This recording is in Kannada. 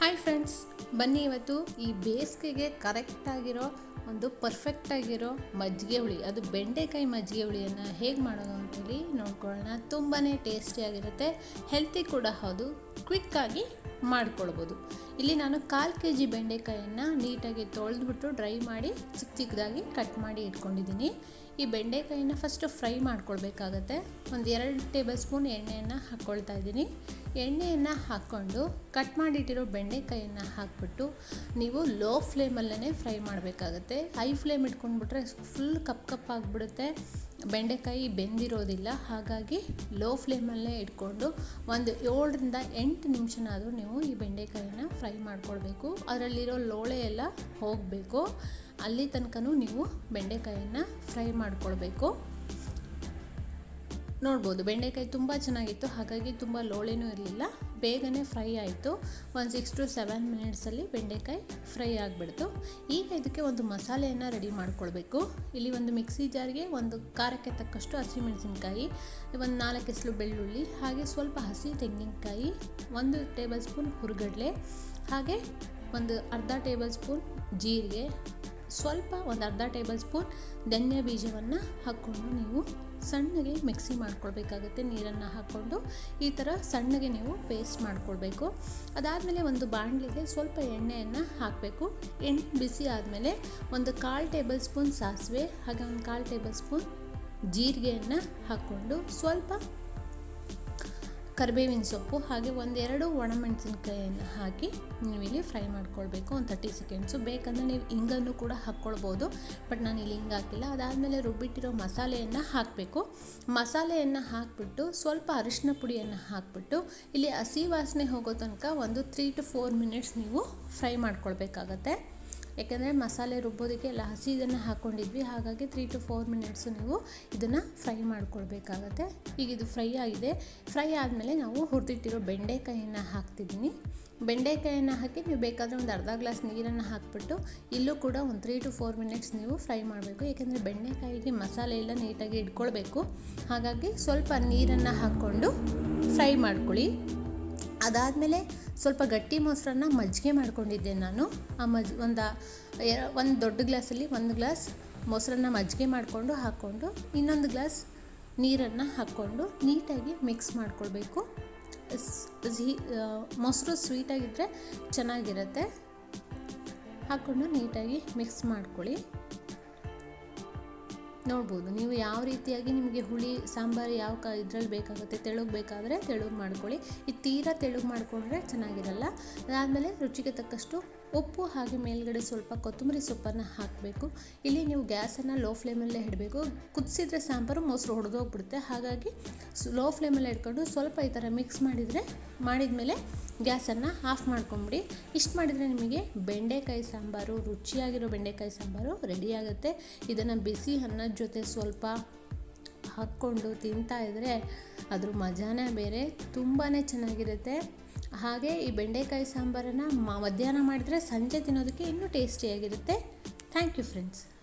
ಹಾಯ್ ಫ್ರೆಂಡ್ಸ್ ಬನ್ನಿ ಇವತ್ತು ಈ ಬೇಸಿಗೆಗೆ ಕರೆಕ್ಟಾಗಿರೋ ಒಂದು ಪರ್ಫೆಕ್ಟಾಗಿರೋ ಮಜ್ಜಿಗೆ ಹುಳಿ. ಅದು ಬೆಂಡೆಕಾಯಿ ಮಜ್ಜಿಗೆ ಹುಳಿಯನ್ನು ಹೇಗೆ ಮಾಡೋದು ಅಂತೇಳಿ ನೋಡ್ಕೊಳ್ಳೋಣ. ತುಂಬಾ ಟೇಸ್ಟಿಯಾಗಿರುತ್ತೆ ಹೆಲ್ತಿ ಕೂಡ ಹೌದು. ಕ್ವಿಕ್ಕಾಗಿ ಮಾಡ್ಕೊಳ್ಬೋದು. ಇಲ್ಲಿ ನಾನು ಕಾಲು ಕೆ ಜಿ ಬೆಂಡೆಕಾಯಿಯನ್ನು ನೀಟಾಗಿ ತೊಳೆದ್ಬಿಟ್ಟು ಡ್ರೈ ಮಾಡಿ ಚಿಕ್ಕ ಚಿಕ್ಕದಾಗಿ ಕಟ್ ಮಾಡಿ ಇಟ್ಕೊಂಡಿದ್ದೀನಿ. ಈ ಬೆಂಡೆಕಾಯಿನ ಫಸ್ಟು ಫ್ರೈ ಮಾಡ್ಕೊಳ್ಬೇಕಾಗತ್ತೆ. ಒಂದು ಎರಡು ಟೇಬಲ್ ಸ್ಪೂನ್ ಎಣ್ಣೆಯನ್ನು ಹಾಕ್ಕೊಳ್ತಾ ಇದ್ದೀನಿ. ಎಣ್ಣೆಯನ್ನು ಹಾಕ್ಕೊಂಡು ಕಟ್ ಮಾಡಿಟ್ಟಿರೋ ಬೆಂಡೆಕಾಯಿಯನ್ನು ಹಾಕ್ಬಿಟ್ಟು ನೀವು ಲೋ ಫ್ಲೇಮಲ್ಲೇ ಫ್ರೈ ಮಾಡಬೇಕಾಗತ್ತೆ. ಹೈ ಫ್ಲೇಮ್ ಇಟ್ಕೊಂಡ್ಬಿಟ್ರೆ ಫುಲ್ ಕಪ್ ಕಪ್ ಆಗಿಬಿಡುತ್ತೆ. ಬೆಂಡೆಕಾಯಿ ಬೆಂದಿರೋದಿಲ್ಲ. ಹಾಗಾಗಿ ಲೋ ಫ್ಲೇಮಲ್ಲೇ ಇಟ್ಕೊಂಡು ಒಂದು ಏಳರಿಂದ ಎಂಟು ನಿಮಿಷನಾದರೂ ನೀವು ಈ ಬೆಂಡೆಕಾಯಿನ ಫ್ರೈ ಮಾಡ್ಕೊಳ್ಬೇಕು ಅದರಲ್ಲಿರೋ ಲೋಳೆ ಎಲ್ಲ ಹೋಗಬೇಕು. ಅಲ್ಲಿ ತನಕನೂ ನೀವು ಬೆಂಡೆಕಾಯಿಯನ್ನು ಫ್ರೈ ಮಾಡ್ಕೊಳ್ಬೇಕು. ನೋಡ್ಬೋದು. ಬೆಂಡೆಕಾಯಿ ತುಂಬ ಚೆನ್ನಾಗಿತ್ತು. ಹಾಗಾಗಿ ತುಂಬ ಲೋಳೆನೂ ಇರಲಿಲ್ಲ. ಬೇಗನೆ ಫ್ರೈ ಆಯಿತು. ಒಂದು ಸಿಕ್ಸ್ ಟು ಸೆವೆನ್ ಮಿನಿಟ್ಸಲ್ಲಿ ಬೆಂಡೆಕಾಯಿ ಫ್ರೈ ಆಗಿಬಿಡ್ತು. ಈಗ ಇದಕ್ಕೆ ಒಂದು ಮಸಾಲೆಯನ್ನು ರೆಡಿ ಮಾಡ್ಕೊಳ್ಬೇಕು. ಇಲ್ಲಿ ಒಂದು ಮಿಕ್ಸಿ ಜಾರ್ಗೆ ಒಂದು ಖಾರಕ್ಕೆ ತಕ್ಕಷ್ಟು ಹಸಿಮೆಣಸಿನ್ಕಾಯಿ, ಒಂದು ನಾಲ್ಕು ಎಸಲು ಬೆಳ್ಳುಳ್ಳಿ, ಹಾಗೆ ಸ್ವಲ್ಪ ಹಸಿ ತೆಂಗಿನಕಾಯಿ, ಒಂದು ಟೇಬಲ್ ಸ್ಪೂನ್ ಹುರುಗಡಲೆ, ಹಾಗೆ ಒಂದು ಅರ್ಧ ಟೇಬಲ್ ಸ್ಪೂನ್ ಜೀರಿಗೆ ಸ್ವಲ್ಪ ಒಂದು ಅರ್ಧ ಟೇಬಲ್ ಸ್ಪೂನ್ ಧನ್ಯ ಬೀಜವನ್ನು ಹಾಕ್ಕೊಂಡು ನೀವು ಸಣ್ಣಗೆ ಮಿಕ್ಸಿ ಮಾಡ್ಕೊಳ್ಬೇಕಾಗುತ್ತೆ ನೀರನ್ನು ಹಾಕ್ಕೊಂಡು ಈ ಥರ ಸಣ್ಣಗೆ ನೀವು ಪೇಸ್ಟ್ ಮಾಡ್ಕೊಳ್ಬೇಕು. ಅದಾದಮೇಲೆ ಒಂದು ಬಾಣಲಿಗೆ ಸ್ವಲ್ಪ ಎಣ್ಣೆಯನ್ನು ಹಾಕಬೇಕು. ಎಣ್ಣೆ ಬಿಸಿ ಆದಮೇಲೆ ಒಂದು ಕಾಲು ಟೇಬಲ್ ಸ್ಪೂನ್ ಸಾಸಿವೆ, ಹಾಗೆ ಒಂದು ಕಾಲು ಟೇಬಲ್ ಸ್ಪೂನ್ ಜೀರಿಗೆಯನ್ನು ಹಾಕ್ಕೊಂಡು ಸ್ವಲ್ಪ ಕರಿಬೇವಿನ ಸೊಪ್ಪು ಹಾಗೆ ಒಂದೆರಡು ಒಣಮೆಣಸಿನಕಾಯಿಯನ್ನು ಹಾಕಿ ನೀವು ಇಲ್ಲಿ ಫ್ರೈ ಮಾಡ್ಕೊಳ್ಬೇಕು. ಒಂದು ತರ್ಟಿ ಸೆಕೆಂಡ್ಸು ಬೇಕಂದರೆ ನೀವು ಹಿಂಗನ್ನು ಕೂಡ ಹಾಕ್ಕೊಳ್ಬೋದು. ಬಟ್ ನಾನು ಇಲ್ಲಿ ಹಿಂಗೆ ಹಾಕಿಲ್ಲ. ಅದಾದಮೇಲೆ ರುಬ್ಬಿಟ್ಟಿರೋ ಮಸಾಲೆಯನ್ನು ಹಾಕಬೇಕು. ಮಸಾಲೆಯನ್ನು ಹಾಕಿಬಿಟ್ಟು ಸ್ವಲ್ಪ ಅರಿಶಿನ ಪುಡಿಯನ್ನು ಹಾಕಿಬಿಟ್ಟು ಇಲ್ಲಿ ಹಸಿ ವಾಸನೆ ಹೋಗೋ ತನಕ ಒಂದು ತ್ರೀ ಟು ಫೋರ್ ಮಿನಿಟ್ಸ್ ನೀವು ಫ್ರೈ ಮಾಡ್ಕೊಳ್ಬೇಕಾಗತ್ತೆ. ಯಾಕೆಂದರೆ ಮಸಾಲೆ ರುಬ್ಬೋದಕ್ಕೆ ಎಲ್ಲ ಹಸಿ ಇದನ್ನು ಹಾಕ್ಕೊಂಡಿದ್ವಿ ಹಾಗಾಗಿ ತ್ರೀ ಟು ಫೋರ್ ಮಿನಿಟ್ಸು ನೀವು ಇದನ್ನು ಫ್ರೈ ಮಾಡ್ಕೊಳ್ಬೇಕಾಗತ್ತೆ. ಈಗ ಇದು ಫ್ರೈ ಆಗಿದೆ. ಫ್ರೈ ಆದಮೇಲೆ ನಾವು ಹುರಿದಿಟ್ಟಿರೋ ಬೆಂಡೆಕಾಯಿಯನ್ನು ಹಾಕ್ತಿದ್ದೀನಿ. ಬೆಂಡೆಕಾಯಿಯನ್ನು ಹಾಕಿ ನೀವು ಬೇಕಾದರೆ ಒಂದು ಅರ್ಧ ಗ್ಲಾಸ್ ನೀರನ್ನು ಹಾಕ್ಬಿಟ್ಟು ಇಲ್ಲೂ ಕೂಡ ಒಂದು ತ್ರೀ ಟು ಫೋರ್ ಮಿನಿಟ್ಸ್ ನೀವು ಫ್ರೈ ಮಾಡಬೇಕು. ಏಕೆಂದರೆ ಬೆಂಡೆಕಾಯಿಗೆ ಮಸಾಲೆ ಎಲ್ಲ ನೀಟಾಗಿ ಇಟ್ಕೊಳ್ಬೇಕು. ಹಾಗಾಗಿ ಸ್ವಲ್ಪ ನೀರನ್ನು ಹಾಕ್ಕೊಂಡು ಫ್ರೈ ಮಾಡ್ಕೊಳ್ಳಿ. ಅದಾದಮೇಲೆ ಸ್ವಲ್ಪ ಗಟ್ಟಿ ಮೊಸರನ್ನ ಮಜ್ಜಿಗೆ ಮಾಡ್ಕೊಂಡಿದ್ದೆ ನಾನು. ಆ ಮಜ್, ಒಂದು ಒಂದು ದೊಡ್ಡ ಗ್ಲಾಸಲ್ಲಿ ಒಂದು ಗ್ಲಾಸ್ ಮೊಸರನ್ನ ಮಜ್ಜಿಗೆ ಮಾಡಿಕೊಂಡು ಹಾಕ್ಕೊಂಡು ಇನ್ನೊಂದು ಗ್ಲಾಸ್ ನೀರನ್ನು ಹಾಕ್ಕೊಂಡು ನೀಟಾಗಿ ಮಿಕ್ಸ್ ಮಾಡ್ಕೊಳ್ಬೇಕು. ಮೊಸರು ಸ್ವೀಟಾಗಿದ್ದರೆ ಚೆನ್ನಾಗಿರುತ್ತೆ. ಹಾಕ್ಕೊಂಡು ನೀಟಾಗಿ ಮಿಕ್ಸ್ ಮಾಡ್ಕೊಳ್ಳಿ. ನೋಡ್ಬೋದು. ನೀವು ಯಾವ ರೀತಿಯಾಗಿ ನಿಮಗೆ ಹುಳಿ, ಸಾಂಬಾರು ಯಾವ ಕ, ಇದ್ರಲ್ಲಿ ಬೇಕಾಗುತ್ತೆ ತೆಳುಗೆ ಬೇಕಾದರೆ ತೆಳುಗೆ ಮಾಡ್ಕೊಳ್ಳಿ. ಈ ತೀರಾ ತೆಳುಗೆ ಮಾಡಿಕೊಂಡ್ರೆ ಚೆನ್ನಾಗಿರಲ್ಲ. ಅದಾದಮೇಲೆ ರುಚಿಗೆ ತಕ್ಕಷ್ಟು ಉಪ್ಪು ಹಾಗೆ ಮೇಲ್ಗಡೆ ಸ್ವಲ್ಪ ಕೊತ್ತಂಬರಿ ಸೊಪ್ಪನ್ನು ಹಾಕಬೇಕು. ಇಲ್ಲಿ ನೀವು ಗ್ಯಾಸನ್ನು ಲೋ ಫ್ಲೇಮಲ್ಲೇ ಇಡಬೇಕು. ಕುದಿಸಿದ್ರೆ ಸಾಂಬಾರು, ಮೊಸರು ಹೊಡೆದೋಗ್ಬಿಡುತ್ತೆ ಹಾಗಾಗಿ ಲೋ ಫ್ಲೇಮಲ್ಲೇ ಇಟ್ಕೊಂಡು ಸ್ವಲ್ಪ ಈ ಥರ ಮಿಕ್ಸ್ ಮಾಡಿದರೆ ಮೇಲೆ ಗ್ಯಾಸನ್ನು ಆಫ್ ಮಾಡ್ಕೊಂಬಿಡಿ. ಇಷ್ಟು ಮಾಡಿದರೆ ನಿಮಗೆ ಬೆಂಡೆಕಾಯಿ ಸಾಂಬಾರು, ರುಚಿಯಾಗಿರೋ ಬೆಂಡೆಕಾಯಿ ಸಾಂಬಾರು ರೆಡಿಯಾಗುತ್ತೆ ಇದನ್ನು ಬಿಸಿ ಅನ್ನದ ಜೊತೆ ಸ್ವಲ್ಪ ಹಾಕ್ಕೊಂಡು ತಿಂತಾ ಇದ್ದರೆ ಅದ್ರ ಮಜಾನೇ ಬೇರೆ ತುಂಬಾ ಚೆನ್ನಾಗಿರುತ್ತೆ. ಹಾಗೆ ಈ ಬೆಂಡೆಕಾಯಿ ಸಾಂಬಾರನ್ನು ಮಧ್ಯಾಹ್ನ ಮಾಡಿದರೆ ಸಂಜೆ ತಿನ್ನೋದಕ್ಕೆ ಇನ್ನೂ ಟೇಸ್ಟಿಯಾಗಿರುತ್ತೆ. Thank you friends